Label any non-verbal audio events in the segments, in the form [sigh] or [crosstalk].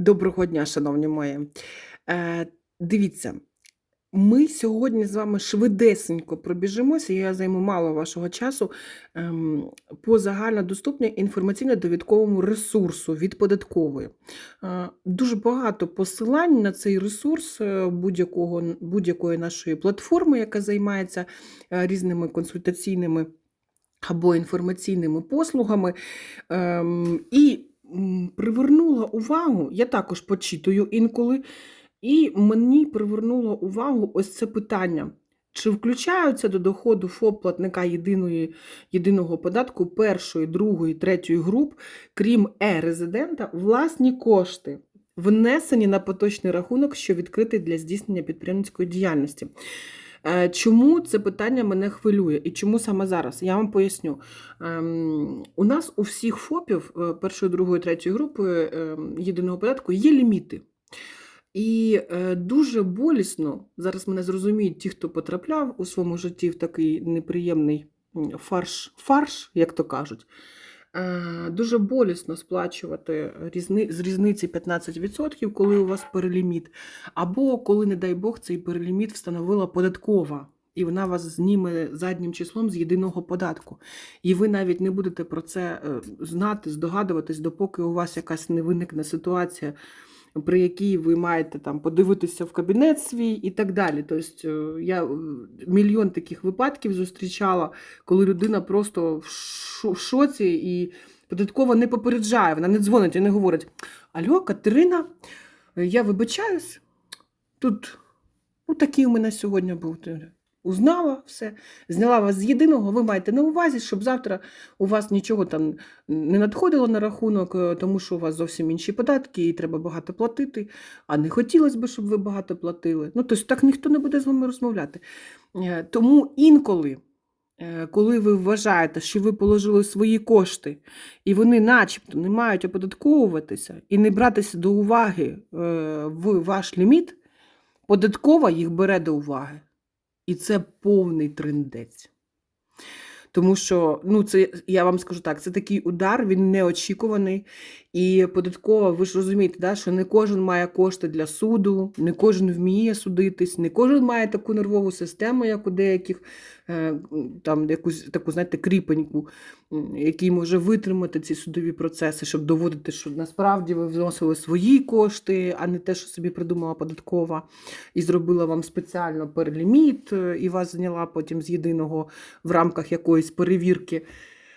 Доброго дня, шановні мої. Е, дивіться, ми сьогодні з вами швидесенько пробіжимося, я займу мало вашого часу ем, по загальнодоступній інформаційно-довідковому ресурсу від податкової. Е, дуже багато посилань на цей ресурс е, будь-якої нашої платформи, яка займається е, різними консультаційними або інформаційними послугами. Ем, і привернула увагу, я також почитую інколи, і мені привернуло увагу ось це питання. Чи включаються до доходу ФОП платника єдиної, єдиного податку першої, другої, третьої груп, крім е-резидента, власні кошти, внесені на поточний рахунок, що відкритий для здійснення підприємницької діяльності? Е, Чому це питання мене хвилює і чому саме зараз? Я вам поясню. Ем, У нас у всіх ФОПів е, першої, другої, третьої групи ем, єдиного податку є ліміти. І е, дуже болісно, зараз мене зрозуміють ті, хто потрапляв у своєму житті в такий неприємний фарш, фарш, як то кажуть. Е, Дуже болісно сплачувати з різниці 15%, коли у вас переліміт, або коли, не дай Бог, цей переліміт встановила податкова, і вона вас зніме заднім числом з єдиного податку. І ви навіть не будете про це е, знати, здогадуватись, допоки у вас якась не виникне ситуація, при якій ви маєте там подивитися в кабінет свій і так далі. Тобто е, я е, мільйон таких випадків зустрічала, коли людина просто в шо- в шоці і податково не попереджає, вона не дзвонить і не говорить: Алло, Катерина, е, я вибачаюсь, тут ну, такий у мене сьогодні був. Узнала все, зняла вас з єдиного, ви маєте на увазі, щоб завтра у вас нічого там не надходило на рахунок, е, тому що у вас зовсім інші податки і треба багато платити, а не хотілося б, щоб ви багато платили. Ну, тобто так ніхто не буде з вами розмовляти. Е, Тому інколи, е, коли ви вважаєте, що ви положили свої кошти, і вони начебто не мають оподатковуватися і не братися до уваги в ваш ліміт, податкова їх бере до уваги. І це повний трендець. Тому що, ну, це, я вам скажу так, це такий удар, він неочікуваний. І податкова, ви ж розумієте, да, що не кожен має кошти для суду, не кожен вміє судитись, не кожен має таку нервову систему, як у деяких, е, там якусь таку, знаєте, кріпеньку, який може витримати ці судові процеси, щоб доводити, що насправді ви вносили свої кошти, а не те, що собі придумала податкова, і зробила вам спеціально переліміт, е, і вас зняла потім з єдиного в рамках якоїсь перевірки.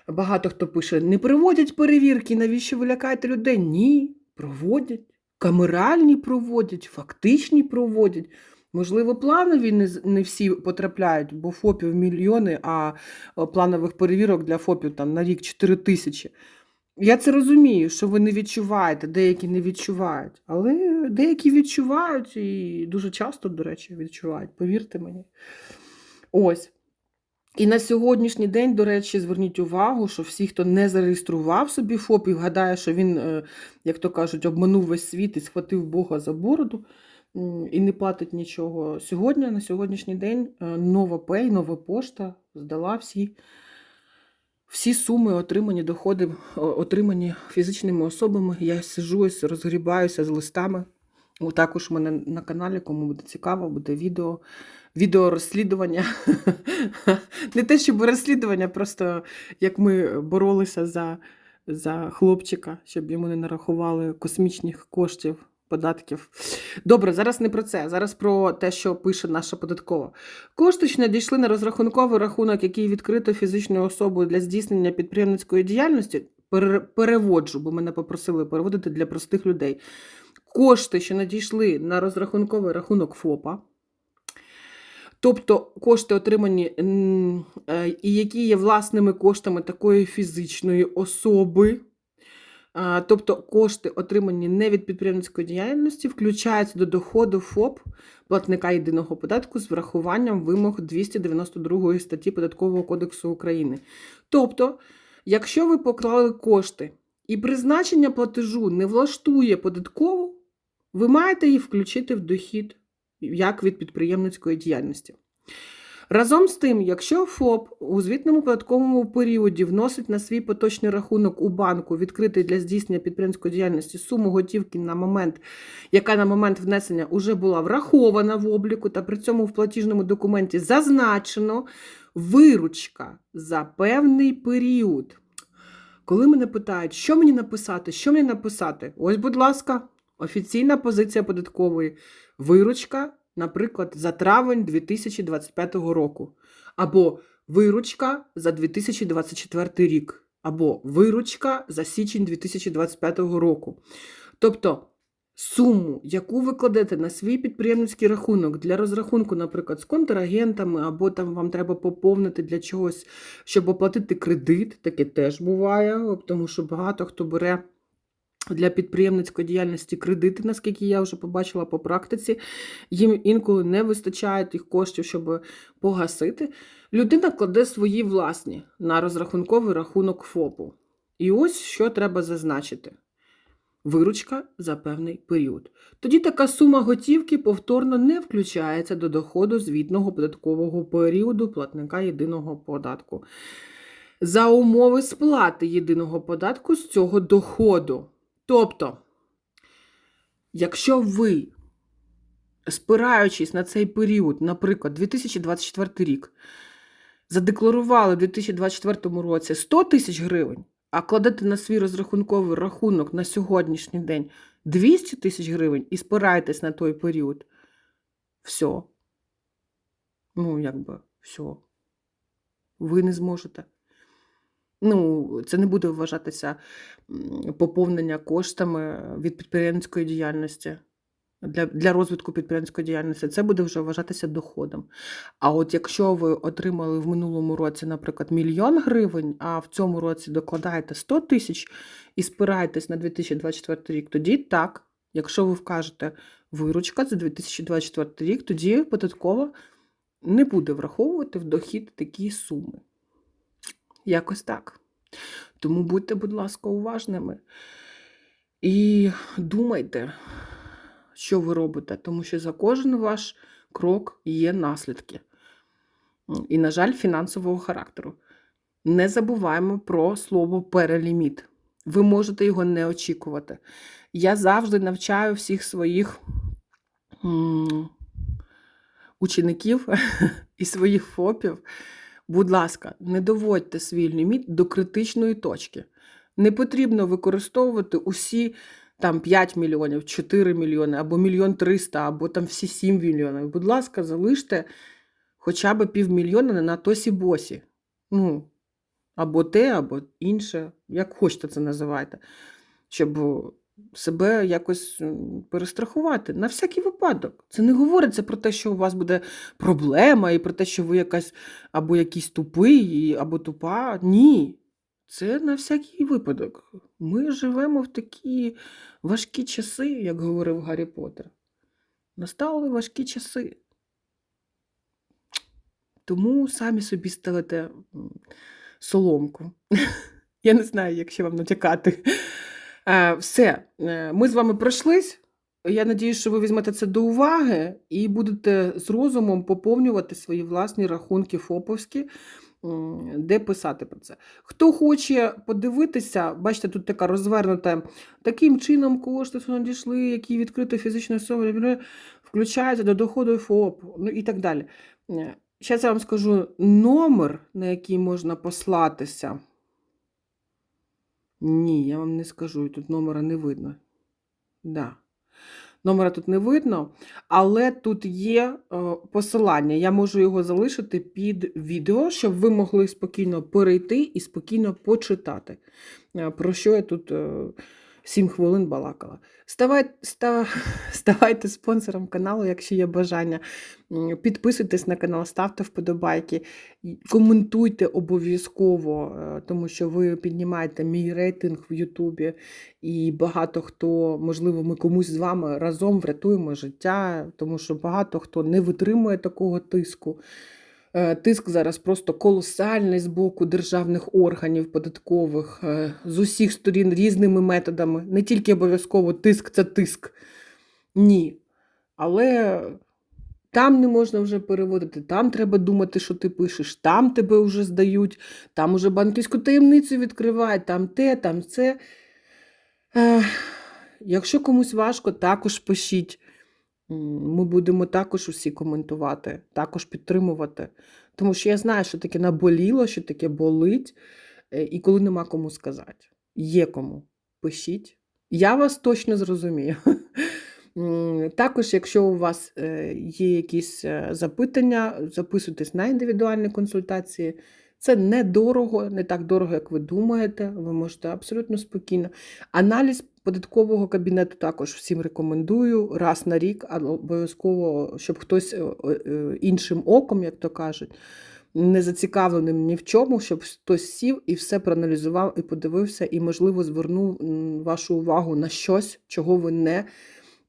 Багато хто пише: не проводять перевірки, навіщо ви лякаєте людей? Ні, проводять. Камеральні проводять, фактичні проводять. Можливо, планові не, всі потрапляють, бо ФОПів мільйони, а планових перевірок для ФОПів там на рік 4 тисячі. Я це розумію, що ви не відчуваєте, деякі не відчувають, але деякі відчувають і дуже часто, до речі, відчувають, повірте мені. Ось. І на сьогоднішній день, до речі, зверніть увагу, що всі, хто не зареєстрував собі ФОП і гадає, що він, е, як то кажуть, обманув весь світ і схватив Бога за бороду і не платить нічого. Сьогодні, на сьогоднішній день, е, нова Пей, нова пошта здала всі, всі суми, отримані доходи, отримані фізичними особами. Я сижу, розгрібаюся з листами. Також у мене на каналі, кому буде цікаво, буде відео, відео розслідування. Не те, щоб розслідування, просто як ми боролися за, за хлопчика, щоб йому не нарахували космічних коштів, податків. Добре, зараз не про це, зараз про те, що пише наша податкова. Кошти, що надійшли на розрахунковий рахунок, який відкрито фізичною особою для здійснення підприємницької діяльності, переводжу, бо мене попросили переводити для простих людей. Кошти, що надійшли на розрахунковий рахунок ФОПа, тобто кошти отримані, е, і які є власними коштами такої фізичної особи. Тобто кошти, отримані не від підприємницької діяльності, включаються до доходу ФОП платника єдиного податку з врахуванням вимог 292 статті Податкового кодексу України. Тобто, якщо ви поклали кошти і призначення платежу не влаштує податкову, ви маєте її включити в дохід як від підприємницької діяльності. Разом з тим, якщо ФОП у звітному податковому періоді вносить на свій поточний рахунок у банку, відкритий для здійснення підприємської діяльності суму готівки на момент, яка на момент внесення вже була врахована в обліку, та при цьому в платіжному документі зазначено виручка за певний період. Коли мене питають, що мені написати, що мені написати, ось, будь ласка, офіційна позиція податкової виручка, наприклад, за травень 2025 року, або виручка за 2024 рік, або виручка за січень 2025 року. Тобто суму, яку ви кладете на свій підприємницький рахунок для розрахунку, наприклад, з контрагентами, або там вам треба поповнити для чогось, щоб оплатити кредит, таке теж буває, тому що багато хто бере. Для підприємницької діяльності кредити, наскільки я вже побачила по практиці, їм інколи не вистачає тих коштів, щоб погасити. Людина кладе свої власні на розрахунковий рахунок ФОПу. І ось що треба зазначити: виручка за певний період. Тоді така сума готівки повторно не включається до доходу звітного податкового періоду платника єдиного податку. За умови сплати єдиного податку з цього доходу. Тобто, якщо ви, спираючись на цей період, наприклад, 2024 рік, задекларували в 2024 році 100 тисяч гривень, а кладете на свій розрахунковий рахунок на сьогоднішній день 200 тисяч гривень і спираєтесь на той період, все. Ну, якби, все. Ви не зможете. Ну, це не буде вважатися поповнення коштами від підприємницької діяльності для, для розвитку підприємницької діяльності. Це буде вже вважатися доходом. А от якщо ви отримали в минулому році, наприклад, мільйон гривень, а в цьому році докладаєте 100 тисяч і спираєтесь на 2024 рік, тоді так. Якщо ви вкажете виручка за 2024 рік, тоді податкова не буде враховувати в дохід такі суми. Якось так. Тому будьте, будь ласка, уважними і думайте, що ви робите, тому що за кожен ваш крок є наслідки. І, на жаль, фінансового характеру. Не забуваємо про слово переліміт. Ви можете його не очікувати. Я завжди навчаю всіх своїх учеників [laughs] і своїх ФОПів. Будь ласка, не доводьте свій ліміт до критичної точки. Не потрібно використовувати усі там 5 мільйонів, 4 мільйони, або мільйон 300, або там всі 7 мільйонів. Будь ласка, залиште хоча б півмільйона на тосі босі. Ну, або те, або інше, як хочете це називайте, щоб себе якось перестрахувати на всякий випадок. Це не говориться про те, що у вас буде проблема, і про те, що ви якась або якийсь тупий, або тупа. Ні. Це на всякий випадок. Ми живемо в такі важкі часи, як говорив Гаррі Поттер. Настали важкі часи. Тому самі собі ставите соломку. [laughs] Я не знаю, як ще вам натякати. Е, Все, Е, ми з вами пройшлись. Я надію, що ви візьмете це до уваги і будете з розумом поповнювати свої власні рахунки ФОПовські, де писати про це. Хто хоче подивитися, бачите, тут така розвернута, таким чином кошти надійшли, які відкрито фізичної особи, включаються до доходу ФОП, ну і так далі. Зараз я вам скажу номер, на який можна послатися. Ні, я вам не скажу, тут номера не видно. Да. Номера тут не видно, але тут є е, посилання. Я можу його залишити під відео, щоб ви могли спокійно перейти і спокійно почитати, е, про що я тут е, 7 хвилин балакала. Ставай, ста, [laughs] ставайте спонсором каналу, якщо є бажання. Підписуйтесь на канал, ставте вподобайки, коментуйте обов'язково, е, тому що ви піднімаєте мій рейтинг в Ютубі, і багато хто, можливо, ми комусь з вами разом врятуємо життя, тому що багато хто не витримує такого тиску. Е, Тиск зараз просто колосальний з боку державних органів податкових е, з усіх сторін різними методами. Не тільки обов'язково тиск це тиск. Ні. Але Там не можна вже переводити, там треба думати, що ти пишеш, там тебе вже здають, там уже банківську таємницю відкривають, там те, там це. Якщо комусь важко, також пишіть. Ми будемо також усі коментувати, також підтримувати. Тому що я знаю, що таке наболіло, що таке болить, е, і коли нема кому сказати. Є кому. Пишіть. Я вас точно зрозумію. [laughs] Також, якщо у вас е, є якісь е, запитання, записуйтесь на індивідуальні консультації. Це недорого, не так дорого, як ви думаєте. Ви можете абсолютно спокійно. Аналіз податкового кабінету також всім рекомендую раз на рік, але обов'язково, щоб хтось е, е, іншим оком, як то кажуть, не зацікавленим ні в чому, щоб хтось сів і все проаналізував і подивився, і, можливо, звернув вашу увагу на щось, чого ви не,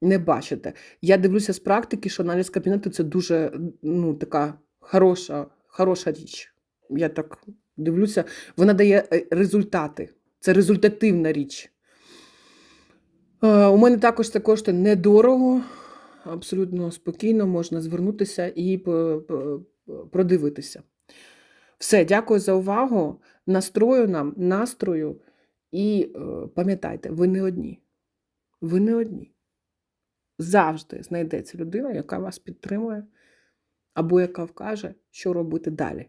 не бачите. Я дивлюся з практики, що аналіз кабінету це дуже ну, така хороша, хороша річ. Я так дивлюся, вона дає е, результати. Це результативна річ. У мене також це коштує недорого, абсолютно спокійно можна звернутися і продивитися. Все, дякую за увагу. Настрою нам, настрою. І е, пам'ятайте, ви не одні. Ви не одні. Завжди знайдеться людина, яка вас підтримує, або яка вкаже, що робити далі.